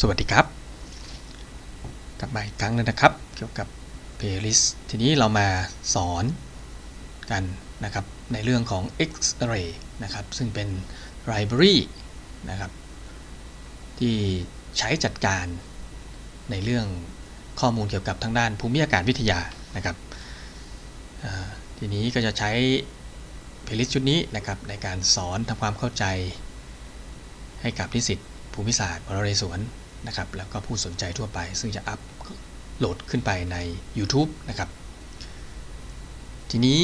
สวัสดีครับ กลับมาอีกครั้งหนึงนะครับ เกี่ยวกับ playlist ทีนี้เรามาสอนกันนะครับในเรื่องของ X-ray นะครับ ซึ่งเป็น library นะครับ ที่ใช้จัดการในเรื่องข้อมูลเกี่ยวกับทางด้านภูมิอากาศวิทยานะครับทีนี้ก็จะใช้ playlist ชุดนี้นะครับในการสอนทำความเข้าใจให้กับนิสิตภูมิศาสตร์มรเรศวร นะครับ แล้วก็ผู้สนใจทั่วไป ซึ่งจะอัพโหลดขึ้นไปใน YouTube นะครับ ทีนี้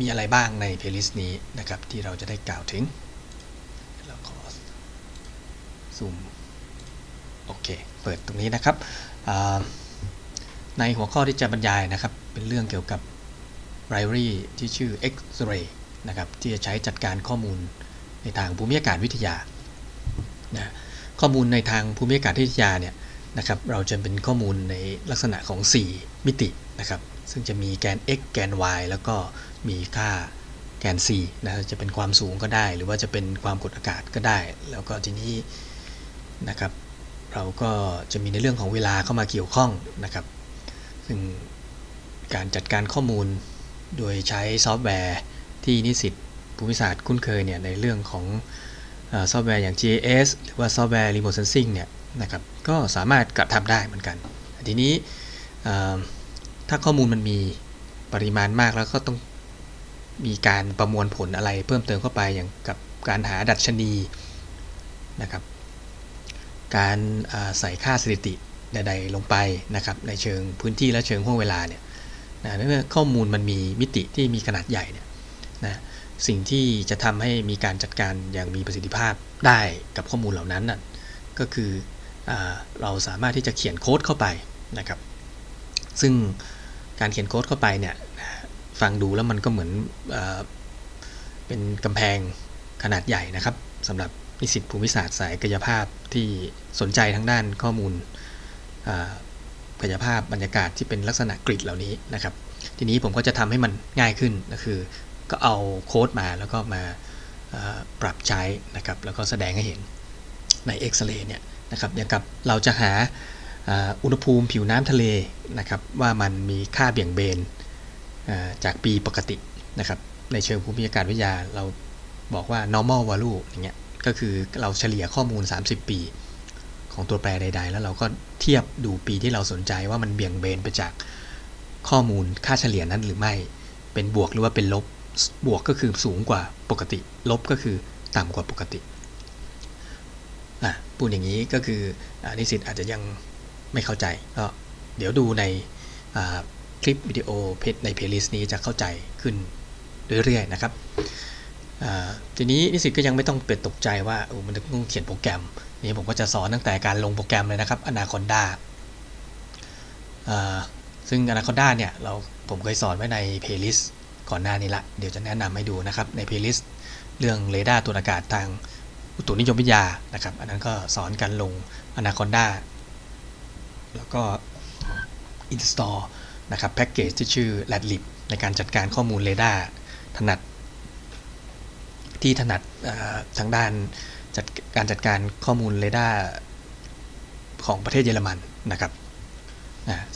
มีอะไรบ้างใน playlist นี้นะครับ ที่เราจะได้กล่าวถึง เราขอซูมโอเค เปิดตรงนี้นะครับ ในหัวข้อที่จะบรรยายนะครับ เป็นเรื่องเกี่ยวกับ library ที่ชื่อ X-ray นะครับ ที่จะใช้จัดการข้อมูลในทางภูมิอากาศวิทยานะ ข้อมูลในทางภูมิอากาศวิทยาเนี่ยนะครับเราจะเป็นข้อมูลในลักษณะของ 4 มิตินะครับซึ่งจะมีแกน x แกน y แล้วก็มีค่าแกน c นะจะเป็นความสูงก็ได้ หรือว่าจะเป็นความกดอากาศก็ได้ แล้วก็ทีนี้นะครับเราก็จะมีในเรื่องของเวลาเข้ามาเกี่ยวข้องนะครับ ซึ่งการจัดการข้อมูลโดยใช้ซอฟต์แวร์ที่นิสิตภูมิศาสตร์คุ้นเคยเนี่ยในเรื่องของ ซอฟต์แวร์อย่าง GIS หรือว่าซอฟต์แวร์ Remote Sensing เนี่ยนะครับก็สามารถกระทำได้เหมือนกัน ทีนี้ถ้าข้อมูลมันมีปริมาณมากแล้วก็ต้องมีการประมวลผลอะไรเพิ่มเติมเข้าไปอย่างกับการหาดัชนีนะครับการใส่ค่าสถิติใด ๆ ลงไปนะครับในเชิงพื้นที่และเชิงห่วงเวลาเนี่ยนะเมื่อข้อมูลมันมีมิติที่มีขนาดใหญ่เนี่ยนะ สิ่งที่จะทำให้มีการจัดการอย่างมีประสิทธิภาพได้กับข้อมูลเหล่านั้นน่ะก็คืออเราสามารถที่จะเขียนโค้ดเข้าไปนะครับ ซึ่งการเขียนโค้ดเข้าไปเนี่ยฟังดูแล้วมันก็เหมือนเอเป็นกำแพงขนาดใหญ่นะครับสำหรับนิสิตภูมิศาสตร์สายกายภาพที่สนใจทั้งด้านข้อมูลกายภาพบรรยากาศที่เป็นลักษณะกริดเหล่านี้นะครับ ทีนี้ผมก็จะทำให้มันง่ายขึ้นก็คือ ก็เอาโค้ดมาแล้วก็มาปรับใช้นะครับแล้วก็แสดงให้เห็นใน X-ray เนี่ยนะครับอย่างกับเราจะหาอุณหภูมิผิวน้ำทะเลนะครับว่ามันมีค่าเบี่ยงเบนจากปีปกตินะครับในเชิงภูมิอากาศวิทยาเราบอกว่า normal value อย่างเงี้ยก็คือเราเฉลี่ยข้อมูล 30 ปี ของตัวแปรใด ๆ แล้วเราก็เทียบดูปีที่เราสนใจว่ามันเบี่ยงเบนไปจากข้อมูลค่าเฉลี่ยนั้นหรือไม่เป็นบวกหรือว่าเป็นลบ บวกก็คือสูงกว่าปกติ ลบก็คือต่ำกว่าปกติอะพูดอย่างนี้ก็คืออนิสิตอาจจะยังไม่เข้าใจก็เดี๋ยวดูในคลิปวิดีโอเพจในเพลย์ลิสต์นี้จะเข้าใจขึ้นเรื่อยๆนะครับทีนี้นิสิตก็ยังไม่ต้องเป็นตกใจว่าโอ้มันต้องเขียนโปรแกรม นี่ผมก็จะสอนตั้งแต่การลงโปรแกรมเลยนะครับ Anaconda ซึ่ง Anaconda เนี่ยเราผมเคยสอนไว้ในเพลย์ลิสต์ ก่อนหน้านี้ละเดี๋ยวจะแนะนำให้ดูนะครับในเพลย์ลิสต์เรื่องเรดาร์ตัวอากาศทางอุตุนิยมวิทยานะครับอันนั้นก็สอนการลง Anaconda แล้วก็ install นะครับแพ็กเกจที่ชื่อ Radlib ในการจัดการข้อมูลเรดาร์ถนัด ที่ถนัดทางด้านจัดการจัดการข้อมูลเรดาร์ของประเทศเยอรมันนะครับ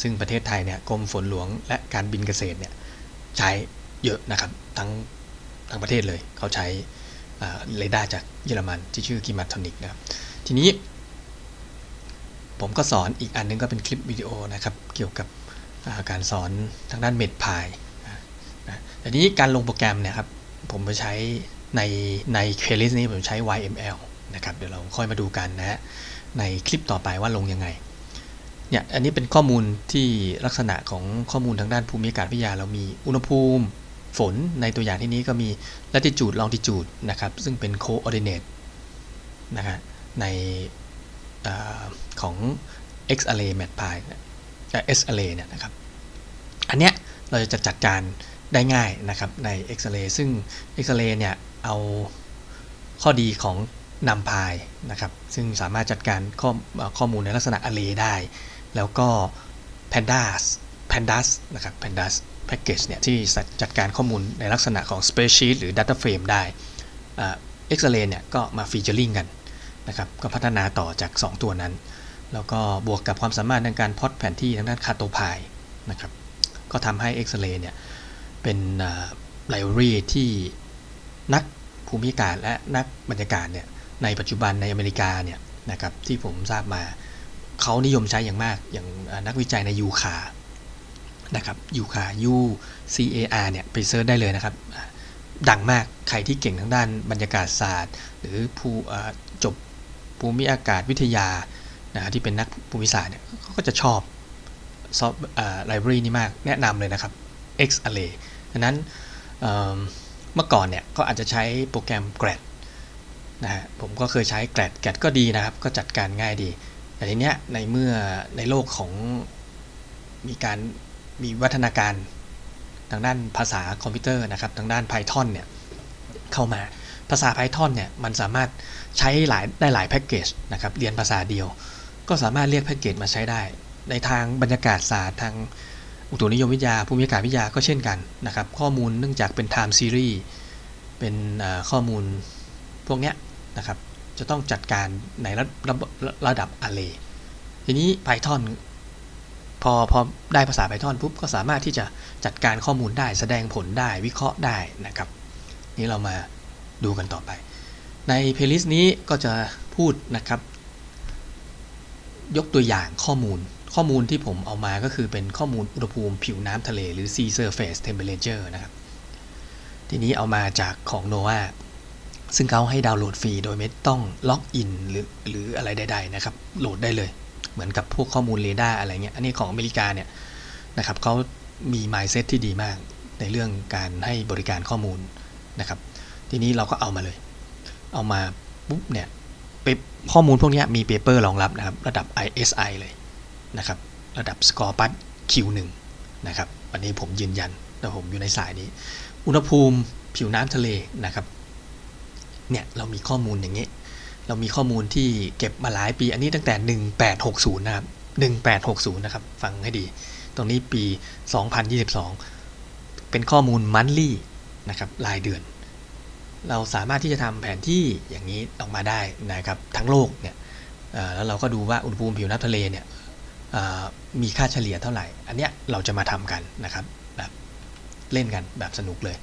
ซึ่งประเทศไทยเนี่ยกรมฝนหลวงและการบินเกษตรเนี่ยใช้ เยอะนะครับ ทั้งทั้งประเทศเลยเขาใช้เรดาร์จากเยอรมันที่ชื่อกิมาทอนิกนะครับ ทีนี้ ผมก็สอนอีกอันนึงก็เป็นคลิปวิดีโอนะครับ เกี่ยวกับการสอนทางด้านเมดพายนะแต่นี้การลงโปรแกรมเนี่ยครับ ผมไปใช้ในในเพลย์ลิสต์นี้ผมใช้ YML นะครับ เดี๋ยวเราค่อยมาดูกันนะในคลิปต่อไปว่าลงยังไงเนี่ยอันนี้เป็นข้อมูลที่ลักษณะของข้อมูลทางด้านภูมิอากาศวิทยา เรามีอุณหภูมิ ฝนในตัวอย่างที่นี้ก็มี latitude longitude นะครับ ซึ่งเป็น coordinate นะครับในอของ x array map pi s array เนี่ยนะครับ อันเนี้ยเราจะจัดการได้ง่ายนะครับใน x array ซึ่ง x array เนี่ยเอาข้อดีของนำพายนะครับ ซึ่งสามารถจัดการข้อข้อมูลในลักษณะ array ได้ แล้วก็ pandas pandas นะครับ pandas package เนี่ยที่จัดการข้อมูลในลักษณะของ spreadsheet หรือ data frame ได้ X-ray เนี่ยก็มา featuring กันนะครับก็พัฒนาต่อจาก 2 ตัวนั้น แล้วก็บวกกับความสามารถในการพอตแผนที่ทางด้านคาโตพายนะครับก็ทำให้ X-ray เนี่ยเป็นไลบรารีที่นักภูมิอากาศและนักบรรยากาศเนี่ยในปัจจุบันในอเมริกาเนี่ยนะครับที่ผมทราบมาเขานิยมใช้อย่างมากอย่างนักวิจัยในยูคา นะครับยูคา U C A R เนี่ยไปเซิร์ชได้เลยนะครับ ดังมากใครที่เก่งทางด้านบรรยากาศศาสตร์ หรือผู้จบภูมิอากาศวิทยานะที่เป็นนักภูมิศาสตร์เนี่ยเขาก็จะชอบซอฟต์ไลบรารีนี้มากแนะนำเลยนะครับ X Array ดังนั้นเมื่อก่อนเนี่ยก็อาจจะใช้โปรแกรม GRAD นะฮะผมก็เคยใช้ GRAD GRAD ก็ดีนะครับ ก็จัดการง่ายดี แต่ทีเนี้ยในเมื่อในโลกของมีการ มีวัฒนาการทางด้านภาษาคอมพิวเตอร์นะครับทางด้าน Python เนี่ยเข้ามาภาษา Python เนี่ยมันสามารถใช้หลายได้หลายแพ็กเกจนะครับเรียนภาษาเดียว ก็สามารถเรียกแพ็กเกจมาใช้ได้ ในทางบรรยากาศศาสตร์ทางอุตุนิยมวิทยาภูมิอากาศวิทยาก็เช่นกันนะครับข้อมูลเนื่องจากเป็น time series เป็นข้อมูลพวกเนี้ยนะครับจะต้องจัดการในระระระดับ array ทีนี้ Python อพอได้ภาษา Python ปุ๊บก็สามารถที่จะจัดการข้อมูลได้แสดงผลได้วิเคราะห์ได้นะครับ นี่เรามาดูกันต่อไป ในเพลย์ลิสต์นี้ก็จะพูดนะครับ ยกตัวอย่างข้อมูลข้อมูลที่ผมเอามาก็คือเป็นข้อมูลอุณหภูมิผิวน้ำทะเลหรือ sea surface temperature นะครับ ทีนี้เอามาจากของ NOAA ซึ่งเขาให้ดาวน์โหลดฟรีโดยไม่ต้องล็อกอินหรือหรืออะไรใดๆนะครับ โหลดได้เลย เหมือนกับพวกข้อมูลเรดาร์อะไรเงี้ย อันนี้ของอเมริกาเนี่ยนะครับเขามี mindset ที่ดีมากในเรื่องการให้บริการข้อมูลนะครับ ทีนี้เราก็เอามาเลย เอามาปุ๊บเนี่ยข้อมูลพวกนี้มีเปเปอร์รองรับนะครับ ระดับ ISI เลยนะครับ ระดับสกอร์ปัส Q1 นะครับอันนี้ผมยืนยันแต่ผมอยู่ในสายนี้ อุณหภูมิผิวน้ำทะเลนะครับเนี่ยเรามีข้อมูลอย่างนี้ เรามีข้อมูลที่เก็บมาหลายปี อันนี้ตั้งแต่ 1860 นะครับ 1860 นะครับ ฟังให้ดี ตรงนี้ปี 2022 เป็นข้อมูลมันลี่นะครับรายเดือน เราสามารถที่จะทำแผนที่อย่างนี้ออกมาได้นะครับทั้งโลกเนี่ยแล้วเราก็ดูว่าอุณหภูมิผิวน้ำทะเลเนี่ยมีค่าเฉลี่ยเท่าไหร่ อันเนี้ยเราจะมาทำกันนะครับแบบเล่นกันแบบสนุกเลย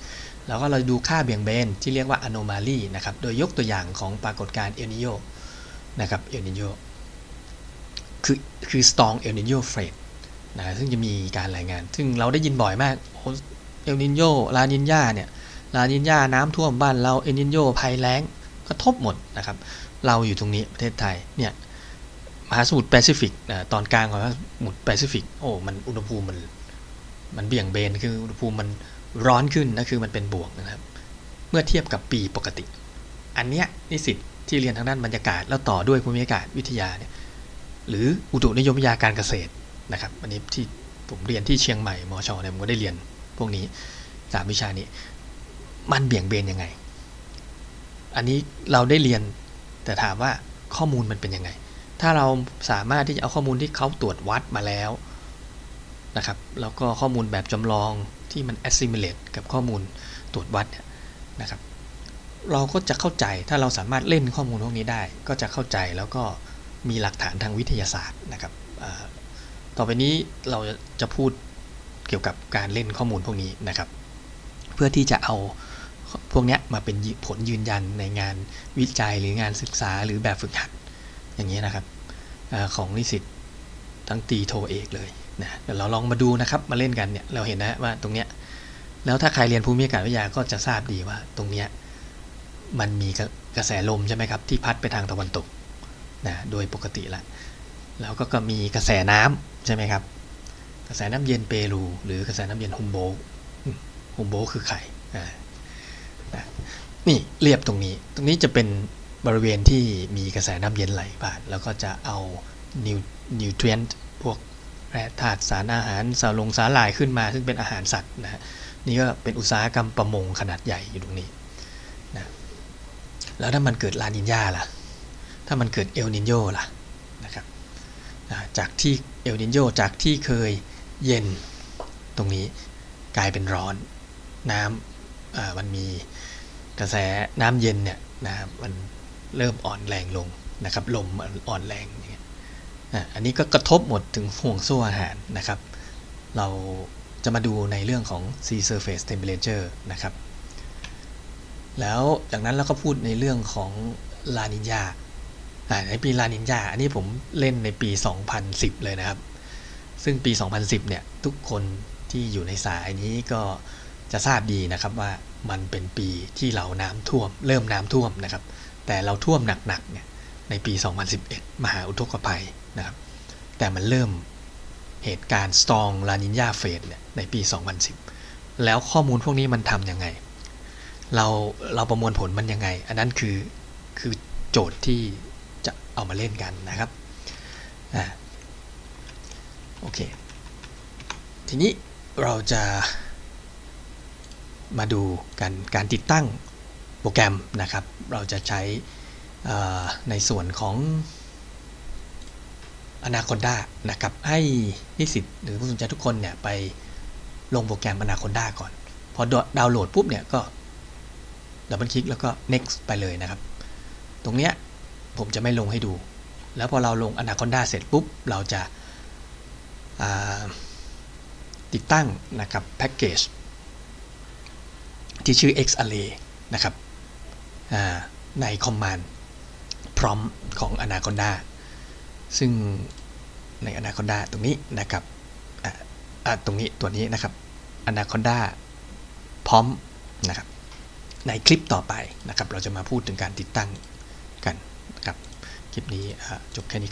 แล้วก็เราดูค่าเบี่ยงเบนที่เรียกว่า anomaly นะครับ โดยยกตัวอย่างของปรากฏการณ์เอลนิโยนะครับ เอลนิโยคือคือ storm El Nino Fred นะซึ่งจะมีการรายงาน ซึ่งเราได้ยินบ่อยมากเอลนิโยลานินยาเนี่ย ลานินยาน้ำท่วมบ้านเราเอลนิโยภัยแล้งกระทบหมดนะครับ เราอยู่ตรงนี้ประเทศไทย เนี่ย มหาสมุทรแปซิฟิกตอนกลางของมหาสมุทรแปซิฟิก โอ้ มันอุณหภูมิมัน มันเบี่ยงเบน คืออุณหภูมิมัน ร้อนขึ้นนะคือมันเป็นบวกนะครับ เมื่อเทียบกับปีปกติ อันเนี้ยนิสิตที่เรียนทางด้านบรรยากาศ แล้วต่อด้วยภูมิอากาศวิทยาเนี่ยหรืออุตุนิยมวิทยาการเกษตรนะครับอันนี้ที่ผมเรียนที่เชียงใหม่มอชอเนี่ยผมก็ได้เรียนพวกนี้สามวิชานี้ มันเบี่ยงเบนยังไง อันนี้เราได้เรียนแต่ถามว่าข้อมูลมันเป็นยังไง ถ้าเราสามารถที่จะเอาข้อมูลที่เขาตรวจวัดมาแล้ว นะครับ แล้วก็ข้อมูลแบบจำลองที่มัน assimilate กับข้อมูลตรวจวัดนะครับ เราก็จะเข้าใจถ้าเราสามารถเล่นข้อมูลพวกนี้ได้ ก็จะเข้าใจแล้วก็มีหลักฐานทางวิทยาศาสตร์นะครับต่อไปนี้เราจะพูดเกี่ยวกับการเล่นข้อมูลพวกนี้นะครับ เพื่อที่จะเอาพวกนี้มาเป็นผลยืนยันในงานวิจัยหรืองานศึกษาหรือแบบฝึกหัดอย่างนี้นะครับอของนิสิตทั้งตีโทเอกเลย นะเดี๋ยวเราลองมาดูนะครับมาเล่นกันเนี่ยเราเห็นนะว่าตรงเนี้ยแล้วถ้าใครเรียนภูมิอากาศวิทยาก็จะทราบดีว่าตรงเนี้ยมันมีกระแสลมใช่ไหมครับที่พัดไปทางตะวันตกนะโดยปกติละแล้วก็ก็มีกระแสน้ำใช่ไหมครับ กระแสน้ำเย็นเปรู หรือกระแสน้ำเย็นฮุมโบฮุมโบคือไข่นี่เรียบตรงนี้ ตรงนี้จะเป็นบริเวณที่มีกระแสน้ำเย็นไหลผ่าน แล้วก็จะเอานิวนิวเทรียนพวก แร่ธาตุสารอาหารสารลงสาหร่ายขึ้นมา ซึ่งเป็นอาหารสัตว์นะฮะนี่ก็เป็นอุตสาหกรรมประมงขนาดใหญ่อยู่ตรงนี้นะแล้วถ้ามันเกิดลานินยาล่ะ ถ้ามันเกิดเอลนินโยล่ะนะครับนะจากที่เอลนินโยจากที่เคยเย็นตรงนี้กลายเป็นร้อนน้ำมันมีกระแสน้ำเย็นเนี่ยนะครับมันเริ่มอ่อนแรงลงนะครับลมอ่อนแรงอย่างเงี้ย อันนี้ก็กระทบหมดถึงห่วงโซ่อาหารนะครับ เราจะมาดูในเรื่องของ sea surface temperature นะครับ แล้วจากนั้นเราก็พูดในเรื่องของลานินยาในปีลานินยาอันนี้ผมเล่นในปี 2010 เลยนะครับ ซึ่งปี 2010 เนี่ย ทุกคนที่อยู่ในสายนี้ก็จะทราบดีนะครับว่ามันเป็นปีที่เราน้ำท่วม เริ่มน้ำท่วมนะครับ แต่เราท่วมหนักๆเนี่ยในปี 2011 มหาอุทกภัย นะครับแต่มันเริ่มเหตุการณ์ Storm La Nina Phase เนี่ยในปี 2010 แล้วข้อมูลพวกนี้มันทำยังไง เราเราประมวลผลมันยังไง อันนั้นคือคือโจทย์ที่จะเอามาเล่นกันนะครับอ่าโอเค ทีนี้เราจะมาดูการการติดตั้งโปรแกรมนะครับ เราจะใช้ในส่วนของ Anaconda นะครับให้นิสิตหรือผู้สนใจทุกคนเนี่ยไปลงโปรแกรม Anaconda ก่อน พอดาวน์โหลดปุ๊บเนี่ยก็ดับเบิลคลิกแล้วก็ next ไปเลยนะครับ ตรงเนี้ยผมจะไม่ลงให้ดู แล้วพอเราลง Anaconda เสร็จปุ๊บ เราจะติดตั้งนะครับแพ็กเกจที่ชื่อ xarray นะครับใน command prompt ของ Anaconda ซึ่งใน Anaconda ตรงนี้นะครับตรงนี้ตัวนี้นะครับ Anaconda พร้อมนะครับในคลิปต่อไปนะครับ เราจะมาพูดถึงการติดตั้งกันนะครับ คลิปนี้จบแค่นี้ครับ